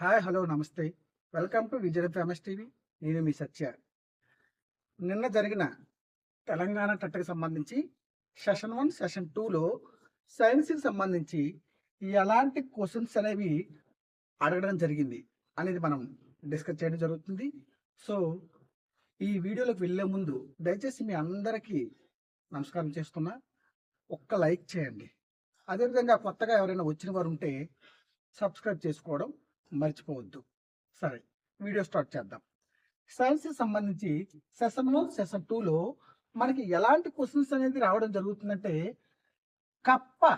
Hi hello నమస్తే. Welcome to Vijaya famous TV. నేను మీ సత్య. నిన్న జరిగిన తెలంగాణ టెట్కి సంబంధించి సెషన్ వన్ సెషన్ టూలో సైన్స్కి సంబంధించి ఎలాంటి క్వశ్చన్స్ అనేవి అడగడం జరిగింది అనేది మనం డిస్కస్ చేయడం జరుగుతుంది. సో ఈ వీడియోలోకి వెళ్ళే ముందు దయచేసి మీ అందరికీ నమస్కారం చేస్తున్నా. ఒక్క లైక్ చేయండి. అదేవిధంగా కొత్తగా ఎవరైనా వచ్చిన వారు ఉంటే సబ్స్క్రైబ్ చేసుకోవడం మర్చిపోవద్దు. సరే వీడియో స్టార్ట్ చేద్దాం. సైన్స్ సంబంధించి సెషన్ వన్ సెషన్ టూలో మనకి ఎలాంటి క్వశ్చన్స్ అనేది రావడం జరుగుతుందంటే కప్ప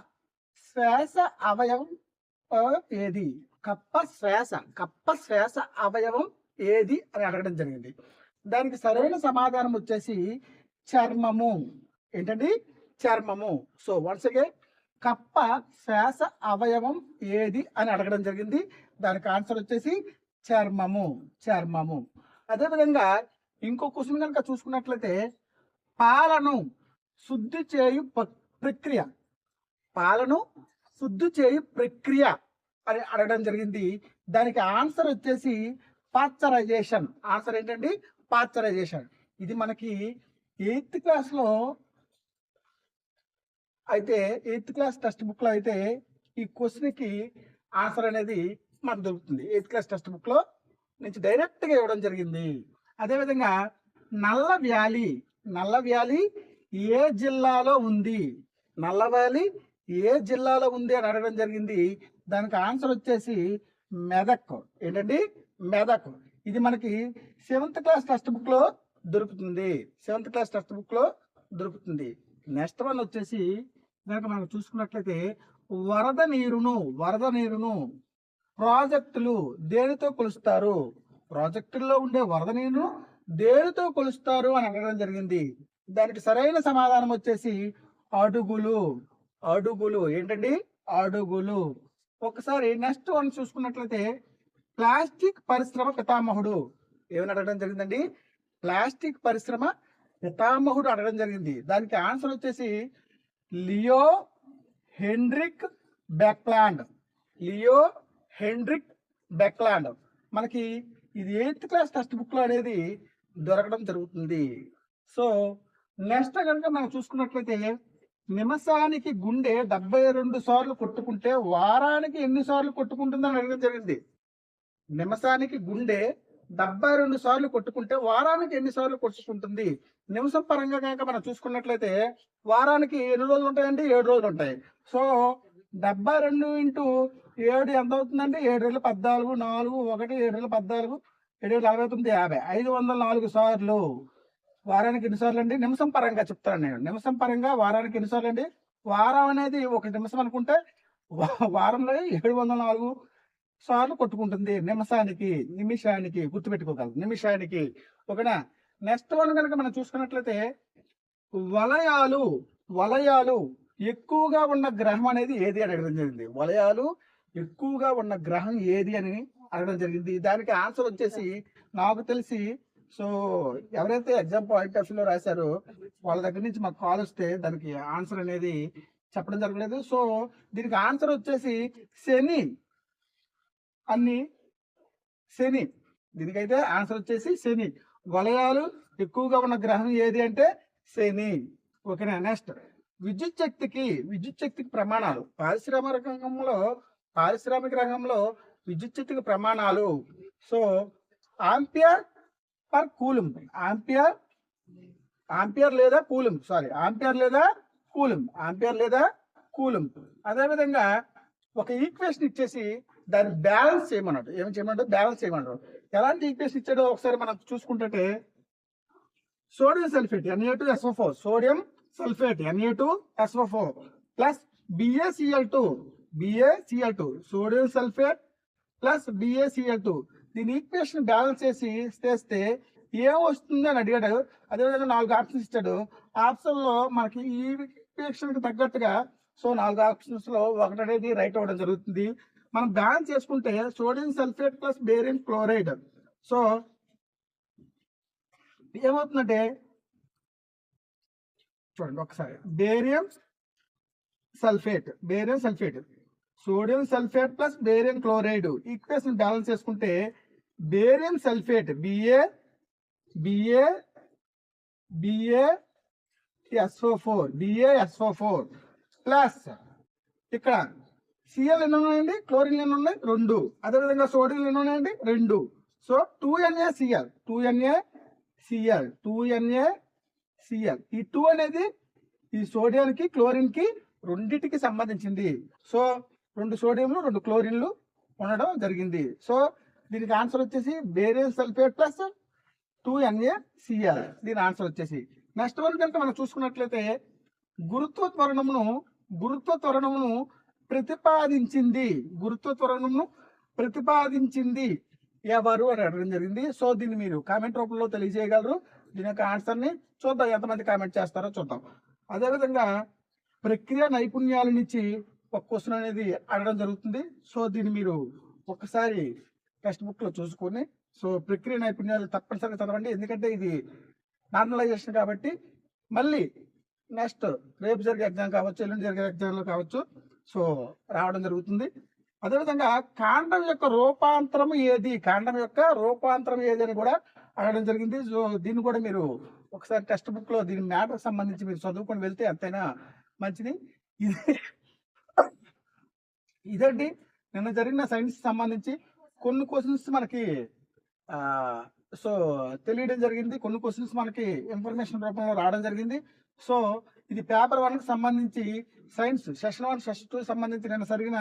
శ్వాస అవయవం ఏది? కప్ప శ్వాస కప్ప శ్వాస అవయవం ఏది? అని అడగడం జరిగింది. దానికి సరైన సమాధానం వచ్చేసి చర్మము. ఏంటండి? చర్మము. సో వన్స్ అగైన్ కప్ప శ్వాస అవయవం ఏది? అని అడగడం జరిగింది. దానికి ఆన్సర్ వచ్చేసి చర్మము చర్మము. అదేవిధంగా ఇంకో క్వశ్చన్ కనుక చూసుకున్నట్లయితే పాలను శుద్ధి చేయు ప్రక్రియ. పాలను శుద్ధి చేయు ప్రక్రియ అని అడగడం జరిగింది. దానికి ఆన్సర్ వచ్చేసి పాశ్చరైజేషన్. ఆన్సర్ ఏంటండి? పాశ్చరైజేషన్. ఇది మనకి ఎయిత్ క్లాస్లో అయితే ఎయిత్ క్లాస్ టెక్స్ట్ బుక్లో అయితే ఈ క్వశ్చన్కి ఆన్సర్ అనేది మనకు దొరుకుతుంది. ఎయిత్ క్లాస్ టెక్స్ట్ బుక్లో నుంచి డైరెక్ట్గా ఇవ్వడం జరిగింది. అదేవిధంగా నల్ల వ్యాలీ నల్ల వ్యాలీ ఏ జిల్లాలో ఉంది? నల్ల వ్యాలీ ఏ జిల్లాలో ఉంది అని అడగడం జరిగింది. దానికి ఆన్సర్ వచ్చేసి మెదక్. ఏంటండి? మెదక్. ఇది మనకి సెవెంత్ క్లాస్ టెక్స్ట్ బుక్లో దొరుకుతుంది. సెవెంత్ క్లాస్ టెక్స్ట్ బుక్లో దొరుకుతుంది. నెక్స్ట్ వన్ వచ్చేసి కనుక మనం చూసుకున్నట్లయితే వరద నీరును వరద నీరును ప్రాజెక్టులు దేనితో కొలుస్తారు? ప్రాజెక్టుల్లో ఉండే వరద నీరును దేనితో కొలుస్తారు అని అడగడం జరిగింది. దానికి సరైన సమాధానం వచ్చేసి అడుగులు. అడుగులు. ఏంటండి? అడుగులు. ఒకసారి నెక్స్ట్ వన్ చూసుకున్నట్లయితే ప్లాస్టిక్ పరిశ్రమ పితామహుడు. ఏమని అడగడం జరిగిందండి? ప్లాస్టిక్ పరిశ్రమ పితామహుడు అడగడం జరిగింది. దానికి ఆన్సర్ వచ్చేసి Leo Henrik Baekeland Leo Hendrik Baekeland. మనకి ఇది ఎయిత్ క్లాస్ టెక్స్ట్ బుక్లో అనేది దొరకడం జరుగుతుంది. సో నెక్స్ట్ కనుక మనం చూసుకున్నట్లయితే నిమిషానికి గుండె డెబ్బై రెండు సార్లు కొట్టుకుంటే వారానికి ఎన్ని సార్లు కొట్టుకుంటుందని అడగడం జరిగింది. నిమిషానికి గుండె డెబ్బై రెండు సార్లు కొట్టుకుంటే వారానికి ఎన్ని సార్లు కొట్టుకుంటుంది? నిమిషం పరంగా కనుక మనం చూసుకున్నట్లయితే వారానికి ఎన్ని రోజులు ఉంటాయండి? ఏడు రోజులు ఉంటాయి. సో డెబ్బై రెండు ఇంటూ ఏడు ఎంత అవుతుందండి? ఏడు వేల పద్నాలుగు నాలుగు ఒకటి ఏడు వేల పద్నాలుగు ఏడు వేల నలభై తొమ్మిది యాభై. ఐదు వందల నాలుగు సార్లు. వారానికి ఎన్నిసార్లు అండి? నిమిషం పరంగా చెప్తాను నేను. నిమిషం పరంగా వారానికి ఎన్ని సార్లు అండి? వారం అనేది ఒక నిమిషం అనుకుంటే వారంలో ఏడు వందల నాలుగు సార్లు కొట్టుకుంటుంది నిమిషానికి నిమిషానికి గుర్తుపెట్టుకోగలదు నిమిషానికి. ఒకనా నెక్స్ట్ వన్ కనుక మనం చూసుకున్నట్లయితే వలయాలు వలయాలు ఎక్కువగా ఉన్న గ్రహం అనేది ఏది అని అడగడం జరిగింది. వలయాలు ఎక్కువగా ఉన్న గ్రహం ఏది అని అడగడం జరిగింది. దానికి ఆన్సర్ వచ్చేసి నాకు తెలిసి సో ఎవరైతే ఎగ్జామ్ పాయింట్ ఆఫ్ వ్యూలో రాశారో వాళ్ళ దగ్గర నుంచి మాకు కాల్ వస్తే దానికి ఆన్సర్ అనేది చెప్పడం జరగలేదు. సో దీనికి ఆన్సర్ వచ్చేసి శని అన్ని శని. దీనికైతే ఆన్సర్ వచ్చేసి శని. వలయాలు ఎక్కువగా ఉన్న గ్రహం ఏది అంటే శని. ఓకేనా? నెక్స్ట్. విద్యుత్ శక్తికి విద్యుత్ శక్తికి ప్రమాణాలు. పారిశ్రామిక రంగంలో పారిశ్రామిక రంగంలో విద్యుత్ ప్రమాణాలు. So ampere per coulomb ampere ampere లేదా కూలం సారీ ఆంపియర్ లేదా కూలం ఆంపియర్ లేదా కూలం అదేవిధంగా ఒక ఈక్వేషన్ ఇచ్చేసి దాన్ని బ్యాలెన్స్ చేయమన్నాడు. ఏమి చేయమంటారు బ్యాలెన్స్ చేయమన్నాడు. ఎలాంటి ఈక్వేషన్ ఇచ్చాడో ఒకసారి మనం చూసుకుంటే sodium sulphate N A two S O four sodium sulphate N A two S O four plus B A C L two B A C L two sodium sulphate plus B A C L two దీని equation balance చేసి చేస్తే ఏం వస్తుంది అని అడిగాడు. అదేవిధంగా నాలుగు options ఇచ్చాడు. ఆప్షన్లో మనకి ఈ ఈక్వేషన్కి తగ్గట్టుగా సో నాలుగు ఆప్షన్స్లో ఒకటి అనేది రైట్ అవ్వడం జరుగుతుంది. మనం బ్యాలెన్స్ చేసుకుంటే sodium sulphate plus barium chloride so ఏమవుతుందంటే చూడండి ఒకసారి. Barium sulphate barium sulphate sodium sulphate plus barium chloride equation balance చేసుకుంటే barium sulphate B A B A B A S O four B A S O four plus ఇక్కడ CL ఎన్ని ఉన్నాయండి? Chlorine ఎన్ని ఉన్నాయి? రెండు. అదేవిధంగా సోడియం ఎన్ని ఉన్నాయండి? రెండు. So two N A C L two N A C L two N A C L ఈ టూ అనేది ఈ సోడియానికి క్లోరిన్కి రెండింటికి సంబంధించింది. సో రెండు సోడియంలు రెండు క్లోరిన్లు ఉండడం జరిగింది. సో దీనికి ఆన్సర్ వచ్చేసి barium sulphate plus two N A C L. దీని ఆన్సర్ వచ్చేసి. నెక్స్ట్ వన్ కనుక మనం చూసుకున్నట్లయితే గురుత్వ త్వరణమును గురుత్వ త్వరణమును ప్రతిపాదించింది గురుత్వ త్వరణమును ప్రతిపాదించింది ఎవరు అని అడగడం జరిగింది. సో దీన్ని మీరు కామెంట్ రూపంలో తెలియజేయగలరు. దీని యొక్క ఆన్సర్ని చూద్దాం. ఎంతమంది కామెంట్ చేస్తారో చూద్దాం. అదేవిధంగా ప్రక్రియ నైపుణ్యాల నుంచి ఒక క్వశ్చన్ అనేది అడగడం జరుగుతుంది. సో దీన్ని మీరు ఒకసారి టెక్స్ట్ బుక్లో చూసుకొని సో ప్రక్రియ నైపుణ్యాలు తప్పనిసరిగా చదవండి. ఎందుకంటే ఇది నార్మలైజేషన్ కాబట్టి మళ్ళీ నెక్స్ట్ రేపు జరిగే ఎగ్జామ్ కావచ్చు ఎల్లుండి జరిగే ఎగ్జామ్లో కావచ్చు సో రావడం జరుగుతుంది. అదేవిధంగా కాండం యొక్క రూపాంతరం ఏది? కాండం యొక్క రూపాంతరం ఏది అని కూడా అడగడం జరిగింది. సో దీన్ని కూడా మీరు ఒకసారి టెక్స్ట్ బుక్లో దీని మ్యాటర్ సంబంధించి మీరు చదువుకొని వెళ్తే ఎంతైనా మంచిది. ఇది ఇదండి. నిన్న జరిగిన సైన్స్ సంబంధించి కొన్ని క్వశ్చన్స్ మనకి సో తెలియడం జరిగింది. కొన్ని క్వశ్చన్స్ మనకి ఇన్ఫర్మేషన్ రూపంలో రావడం జరిగింది. సో ఇది పేపర్ వన్కి సంబంధించి science session one session two సంబంధించి నిన్న జరిగిన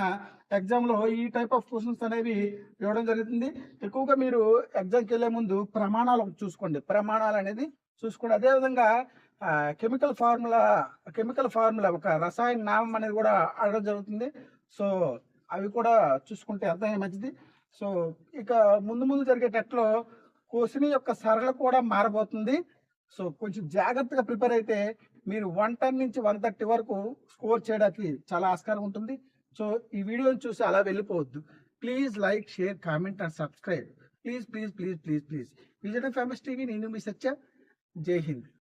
ఎగ్జామ్లో ఈ టైప్ ఆఫ్ క్వశ్చన్స్ అనేవి ఇవ్వడం జరుగుతుంది. ఎక్కువగా మీరు ఎగ్జామ్కి వెళ్ళే ముందు ప్రమాణాలు చూసుకోండి. ప్రమాణాలు అనేది చూసుకోండి. అదేవిధంగా కెమికల్ ఫార్ములా కెమికల్ ఫార్ములా ఒక రసాయన నామం అనేది కూడా అడగడం జరుగుతుంది. సో అవి కూడా చూసుకుంటే అర్థం మంచిది. సో ఇక ముందు ముందు జరిగేటట్లో కోసిని యొక్క సరళ కూడా మారబోతుంది. సో కొంచెం జాగ్రత్తగా ప్రిపేర్ అయితే మీరు వన్ టెన్ నుంచి వన్ థర్టీ వరకు స్కోర్ చేయడానికి చాలా ఆస్కారం ఉంటుంది. సో ఈ వీడియోని చూసి అలా వెళ్ళిపోవద్దు. Please like share comment and subscribe. Please please please please please. Vijay famous TV నేను మీ సత్య. జై హింద్.